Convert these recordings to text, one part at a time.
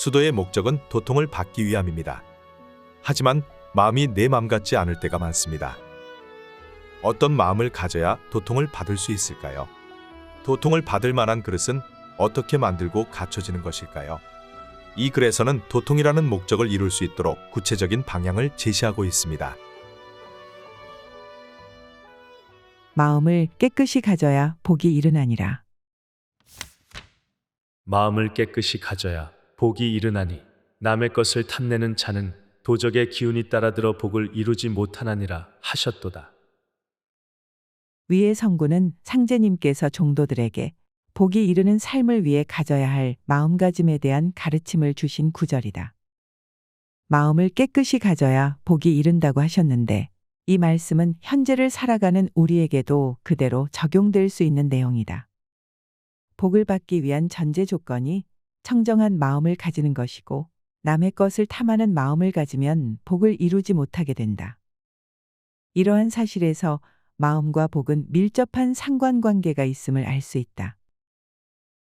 수도의 목적은 도통을 받기 위함입니다. 하지만 마음이 내 마음 같지 않을 때가 많습니다. 어떤 마음을 가져야 도통을 받을 수 있을까요? 도통을 받을 만한 그릇은 어떻게 만들고 갖춰지는 것일까요? 이 글에서는 도통이라는 목적을 이룰 수 있도록 구체적인 방향을 제시하고 있습니다. 마음을 깨끗이 가져야 복이 이르나니라. 마음을 깨끗이 가져야 복이 이르나니 남의 것을 탐내는 자는 도적의 기운이 따라들어 복을 이루지 못하나니라 하셨도다. 위의 성구는 상제님께서 종도들에게 복이 이르는 삶을 위해 가져야 할 마음가짐에 대한 가르침을 주신 구절이다. 마음을 깨끗이 가져야 복이 이른다고 하셨는데 이 말씀은 현재를 살아가는 우리에게도 그대로 적용될 수 있는 내용이다. 복을 받기 위한 전제 조건이 청정한 마음을 가지는 것이고 남의 것을 탐하는 마음을 가지면 복을 이루지 못하게 된다. 이러한 사실에서 마음과 복은 밀접한 상관관계가 있음을 알 수 있다.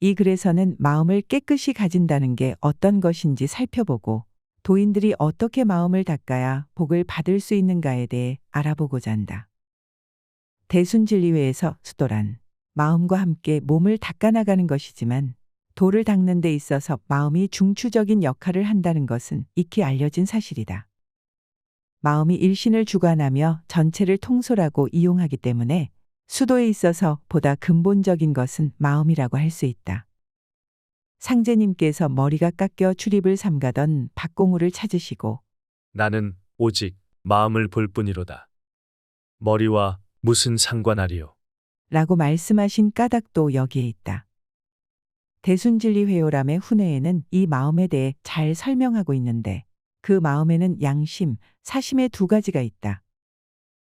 이 글에서는 마음을 깨끗이 가진다는 게 어떤 것인지 살펴보고 도인들이 어떻게 마음을 닦아야 복을 받을 수 있는가에 대해 알아보고자 한다. 대순진리회에서 수도란 마음과 함께 몸을 닦아나가는 것이지만 돌을 닦는 데 있어서 마음이 중추적인 역할을 한다는 것은 익히 알려진 사실이다. 마음이 일신을 주관하며 전체를 통솔하고 이용하기 때문에 수도에 있어서 보다 근본적인 것은 마음이라고 할 수 있다. 상제님께서 머리가 깎여 출입을 삼가던 박공우를 찾으시고 나는 오직 마음을 볼 뿐이로다. 머리와 무슨 상관하리요? 라고 말씀하신 까닭도 여기에 있다. 대순진리회요람의 훈회에는 이 마음에 대해 잘 설명하고 있는데 그 마음에는 양심, 사심의 두 가지가 있다.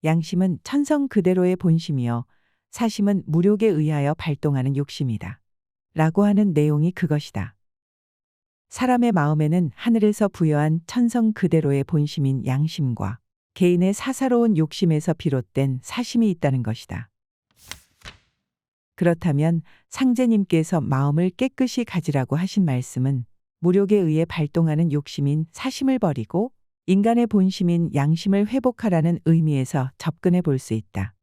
양심은 천성 그대로의 본심이요. 사심은 무력에 의하여 발동하는 욕심이다. 라고 하는 내용이 그것이다. 사람의 마음에는 하늘에서 부여한 천성 그대로의 본심인 양심과 개인의 사사로운 욕심에서 비롯된 사심이 있다는 것이다. 그렇다면 상제님께서 마음을 깨끗이 가지라고 하신 말씀은 무력에 의해 발동하는 욕심인 사심을 버리고 인간의 본심인 양심을 회복하라는 의미에서 접근해 볼 수 있다.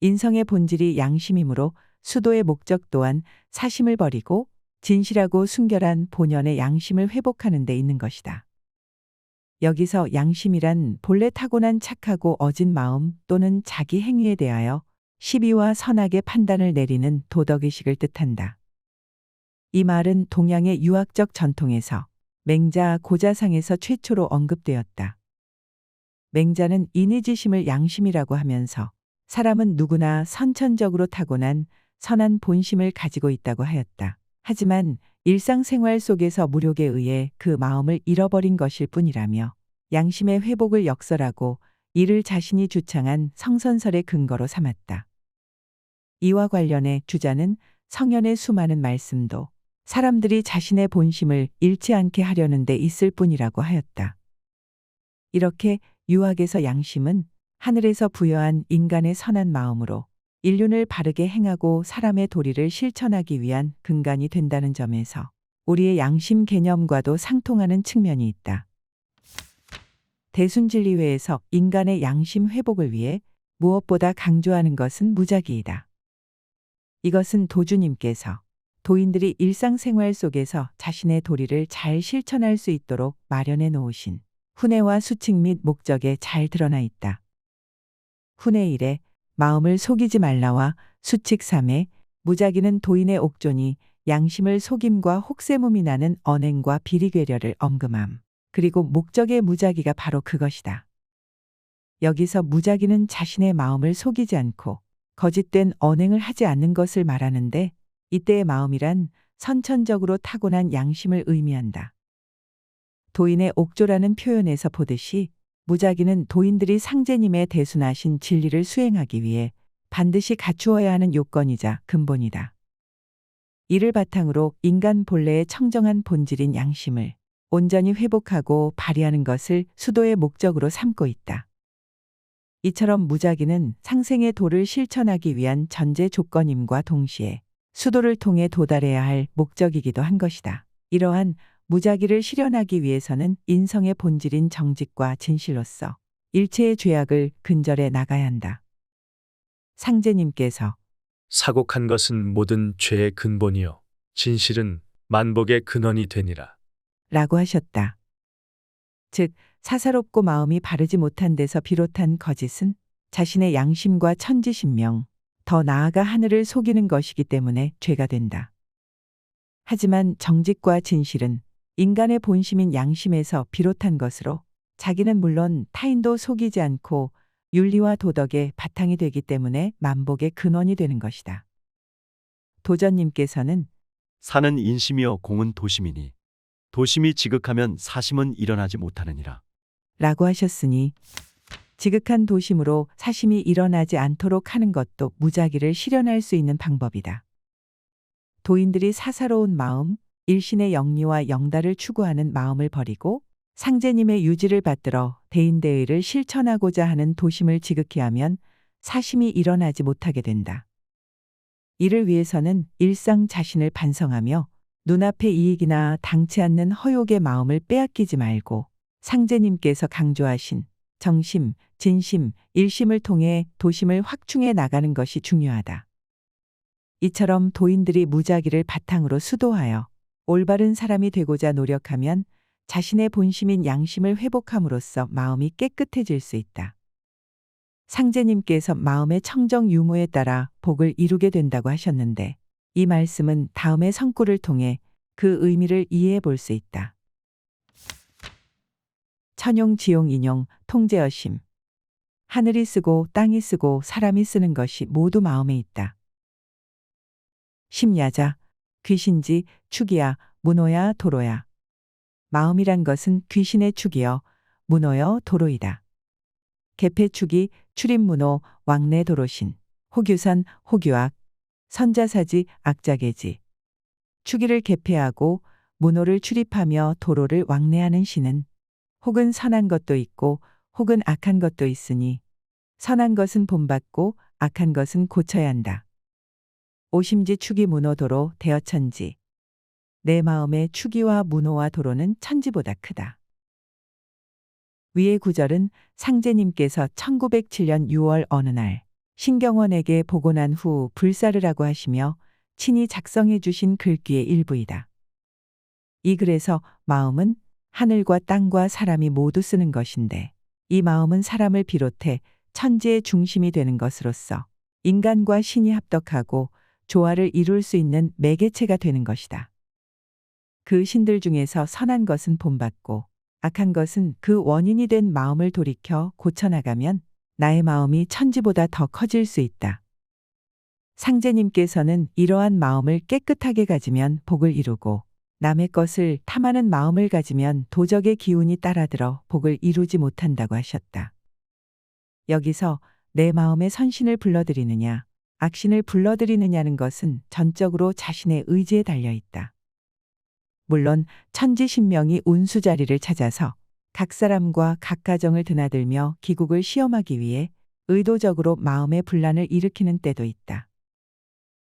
인성의 본질이 양심이므로 수도의 목적 또한 사심을 버리고 진실하고 순결한 본연의 양심을 회복하는 데 있는 것이다. 여기서 양심이란 본래 타고난 착하고 어진 마음 또는 자기 행위에 대하여 시비와 선악의 판단을 내리는 도덕의식을 뜻한다. 이 말은 동양의 유학적 전통에서 맹자 고자상에서 최초로 언급되었다. 맹자는 인의지심을 양심이라고 하면서 사람은 누구나 선천적으로 타고난 선한 본심을 가지고 있다고 하였다. 하지만 일상생활 속에서 무력에 의해 그 마음을 잃어버린 것일 뿐이라며 양심의 회복을 역설하고 이를 자신이 주창한 성선설의 근거로 삼았다. 이와 관련해 주자는 성현의 수많은 말씀도 사람들이 자신의 본심을 잃지 않게 하려는 데 있을 뿐이라고 하였다. 이렇게 유학에서 양심은 하늘에서 부여한 인간의 선한 마음으로 인륜을 바르게 행하고 사람의 도리를 실천하기 위한 근간이 된다는 점에서 우리의 양심 개념과도 상통하는 측면이 있다. 대순진리회에서 인간의 양심 회복을 위해 무엇보다 강조하는 것은 무작위이다. 이것은 도주님께서 도인들이 일상생활 속에서 자신의 도리를 잘 실천할 수 있도록 마련해 놓으신 훈애와 수칙 및 목적에 잘 드러나 있다. 훈애 1에 마음을 속이지 말라와 수칙 3에 무작위는 도인의 옥존이 양심을 속임과 혹세무미 나는 언행과 비리괴려를 엄금함. 그리고 목적의 무작위가 바로 그것이다. 여기서 무작위는 자신의 마음을 속이지 않고 거짓된 언행을 하지 않는 것을 말하는데 이때의 마음이란 선천적으로 타고난 양심을 의미한다. 도인의 옥조라는 표현에서 보듯이 무작위는 도인들이 상제님의 대순하신 진리를 수행하기 위해 반드시 갖추어야 하는 요건이자 근본이다. 이를 바탕으로 인간 본래의 청정한 본질인 양심을 온전히 회복하고 발휘하는 것을 수도의 목적으로 삼고 있다. 이처럼 무작위는 상생의 도를 실천하기 위한 전제 조건임과 동시에 수도를 통해 도달해야 할 목적이기도 한 것이다. 이러한 무작위를 실현하기 위해서는 인성의 본질인 정직과 진실로서 일체의 죄악을 근절해 나가야 한다. 상제님께서 사곡한 것은 모든 죄의 근본이요 진실은 만복의 근원이 되니라. 라고 하셨다. 즉, 사사롭고 마음이 바르지 못한 데서 비롯한 거짓은 자신의 양심과 천지신명, 더 나아가 하늘을 속이는 것이기 때문에 죄가 된다. 하지만 정직과 진실은 인간의 본심인 양심에서 비롯한 것으로 자기는 물론 타인도 속이지 않고 윤리와 도덕의 바탕이 되기 때문에 만복의 근원이 되는 것이다. 도전님께서는 산은 인심이요 공은 도심이니 도심이 지극하면 사심은 일어나지 못하느니라. 라고 하셨으니 지극한 도심으로 사심이 일어나지 않도록 하는 것도 무작위를 실현할 수 있는 방법이다. 도인들이 사사로운 마음, 일신의 영리와 영달을 추구하는 마음을 버리고 상제님의 유지를 받들어 대인대의를 실천하고자 하는 도심을 지극히 하면 사심이 일어나지 못하게 된다. 이를 위해서는 일상 자신을 반성하며 눈앞의 이익이나 당치 않는 허욕의 마음을 빼앗기지 말고 상제님께서 강조하신 정심, 진심, 일심을 통해 도심을 확충해 나가는 것이 중요하다. 이처럼 도인들이 무작위를 바탕으로 수도하여 올바른 사람이 되고자 노력하면 자신의 본심인 양심을 회복함으로써 마음이 깨끗해질 수 있다. 상제님께서 마음의 청정 유무에 따라 복을 이루게 된다고 하셨는데 이 말씀은 다음의 성구를 통해 그 의미를 이해해 볼 수 있다. 천용, 지용, 인용, 통제어심. 하늘이 쓰고 땅이 쓰고 사람이 쓰는 것이 모두 마음에 있다. 심야자, 귀신지, 축이야, 문호야, 도로야. 마음이란 것은 귀신의 축이여, 문호여, 도로이다. 개폐축이 출입문호, 왕래 도로신, 호규선, 호규악, 선자사지, 악자계지. 축이를 개폐하고 문호를 출입하며 도로를 왕래하는 신은 혹은 선한 것도 있고 혹은 악한 것도 있으니 선한 것은 본받고 악한 것은 고쳐야 한다. 오심지 축이 문호도로 대어천지. 내 마음의 축이와 문호와 도로는 천지보다 크다. 위의 구절은 상제님께서 1907년 6월 어느 날 신경원에게 보고 난 후 불사르라고 하시며 친히 작성해 주신 글귀의 일부이다. 이 글에서 마음은 하늘과 땅과 사람이 모두 쓰는 것인데 이 마음은 사람을 비롯해 천지의 중심이 되는 것으로서 인간과 신이 합덕하고 조화를 이룰 수 있는 매개체가 되는 것이다. 그 신들 중에서 선한 것은 본받고 악한 것은 그 원인이 된 마음을 돌이켜 고쳐나가면 나의 마음이 천지보다 더 커질 수 있다. 상제님께서는 이러한 마음을 깨끗하게 가지면 복을 이루고 남의 것을 탐하는 마음을 가지면 도적의 기운이 따라들어 복을 이루지 못한다고 하셨다. 여기서 내 마음의 선신을 불러들이느냐, 악신을 불러들이느냐는 것은 전적으로 자신의 의지에 달려 있다. 물론 천지신명이 운수 자리를 찾아서 각 사람과 각 가정을 드나들며 기국을 시험하기 위해 의도적으로 마음의 분란을 일으키는 때도 있다.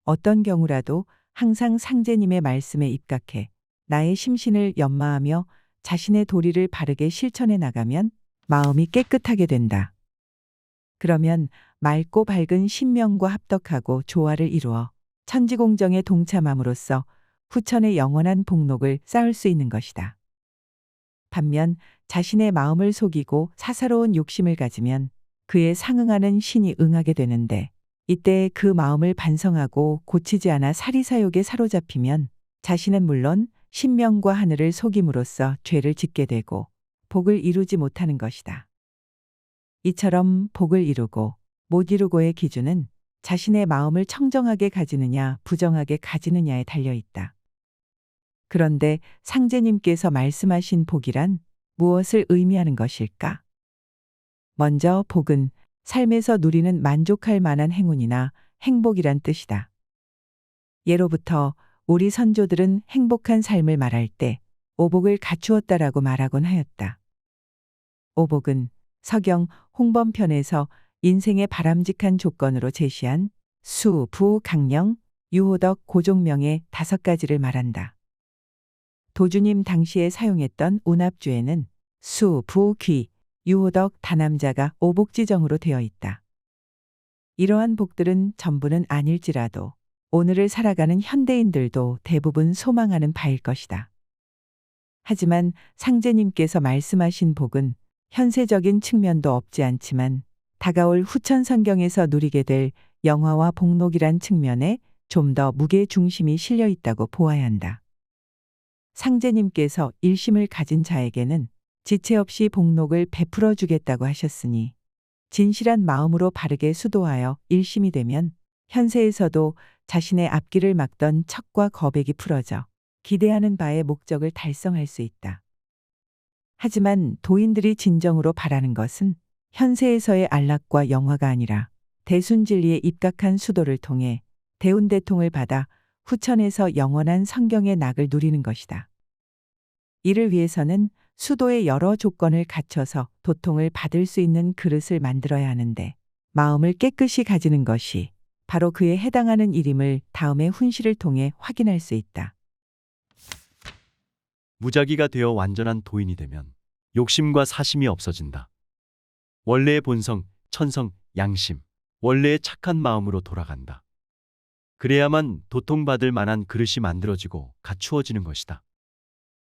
어떤 경우라도 항상 상제님의 말씀에 입각해 나의 심신을 연마하며 자신의 도리를 바르게 실천해 나가면 마음이 깨끗하게 된다. 그러면 맑고 밝은 신명과 합덕하고 조화를 이루어 천지공정에 동참함으로써 후천의 영원한 복록을 쌓을 수 있는 것이다. 반면 자신의 마음을 속이고 사사로운 욕심을 가지면 그에 상응하는 신이 응하게 되는데 이때 그 마음을 반성하고 고치지 않아 사리사욕에 사로잡히면 자신은 물론 신명과 하늘을 속임으로써 죄를 짓게 되고 복을 이루지 못하는 것이다. 이처럼 복을 이루고 못 이루고의 기준은 자신의 마음을 청정하게 가지느냐 부정하게 가지느냐에 달려 있다. 그런데 상제님께서 말씀하신 복이란 무엇을 의미하는 것일까? 먼저 복은 삶에서 누리는 만족할 만한 행운이나 행복이란 뜻이다. 예로부터 우리 선조들은 행복한 삶을 말할 때 오복을 갖추었다라고 말하곤 하였다. 오복은 서경 홍범편에서 인생의 바람직한 조건으로 제시한 수, 부, 강령, 유호덕, 고종명의 다섯 가지를 말한다. 도주님 당시에 사용했던 운합주에는 수, 부, 귀, 유호덕, 다남자가 오복지정으로 되어 있다. 이러한 복들은 전부는 아닐지라도 오늘을 살아가는 현대인들도 대부분 소망하는 바일 것이다. 하지만 상제님께서 말씀하신 복은 현세적인 측면도 없지 않지만 다가올 후천 성경에서 누리게 될 영화와 복록이란 측면에 좀 더 무게 중심이 실려 있다고 보아야 한다. 상제님께서 일심을 가진 자에게는 지체 없이 복록을 베풀어 주겠다고 하셨으니 진실한 마음으로 바르게 수도하여 일심이 되면 현세에서도 자신의 앞길을 막던 척과 거백이 풀어져 기대하는 바의 목적을 달성할 수 있다. 하지만 도인들이 진정으로 바라는 것은 현세에서의 안락과 영화가 아니라 대순진리에 입각한 수도를 통해 대운대통을 받아 후천에서 영원한 성경의 낙을 누리는 것이다. 이를 위해서는 수도의 여러 조건을 갖춰서 도통을 받을 수 있는 그릇을 만들어야 하는데 마음을 깨끗이 가지는 것이 바로 그에 해당하는 일임을 다음의 훈시를 통해 확인할 수 있다. 무작위가 되어 완전한 도인이 되면 욕심과 사심이 없어진다. 원래의 본성, 천성, 양심, 원래의 착한 마음으로 돌아간다. 그래야만 도통받을 만한 그릇이 만들어지고 갖추어지는 것이다.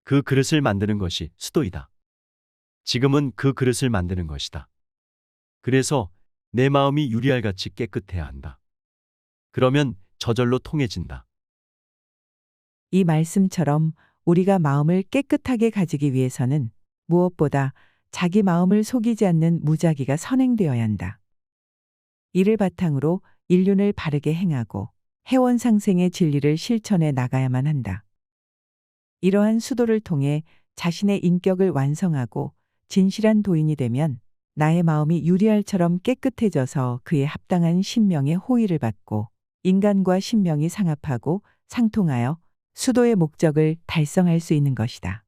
그 그릇을 만드는 것이 수도이다. 지금은 그 그릇을 만드는 것이다. 그래서 내 마음이 유리알같이 깨끗해야 한다. 그러면 저절로 통해진다. 이 말씀처럼 우리가 마음을 깨끗하게 가지기 위해서는 무엇보다 자기 마음을 속이지 않는 무작위가 선행되어야 한다. 이를 바탕으로 인륜을 바르게 행하고 해원 상생의 진리를 실천해 나가야만 한다. 이러한 수도를 통해 자신의 인격을 완성하고 진실한 도인이 되면 나의 마음이 유리알처럼 깨끗해져서 그에 합당한 신명의 호의를 받고 인간과 신명이 상합하고 상통하여 수도의 목적을 달성할 수 있는 것이다.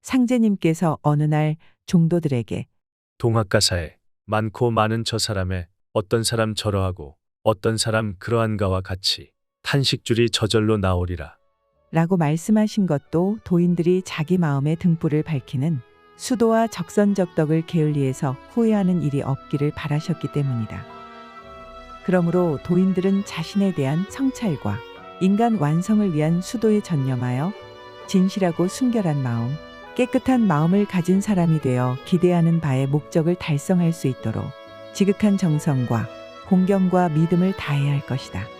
상제님께서 어느 날 종도들에게 동학가사에 많고 많은 저 사람의 어떤 사람 저러하고 어떤 사람 그러한가와 같이 탄식줄이 저절로 나오리라. 라고 말씀하신 것도 도인들이 자기 마음의 등불을 밝히는 수도와 적선적덕을 게을리해서 후회하는 일이 없기를 바라셨기 때문이다. 그러므로 도인들은 자신에 대한 성찰과 인간 완성을 위한 수도에 전념하여 진실하고 순결한 마음, 깨끗한 마음을 가진 사람이 되어 기대하는 바의 목적을 달성할 수 있도록 지극한 정성과 공경과 믿음을 다해야 할 것이다.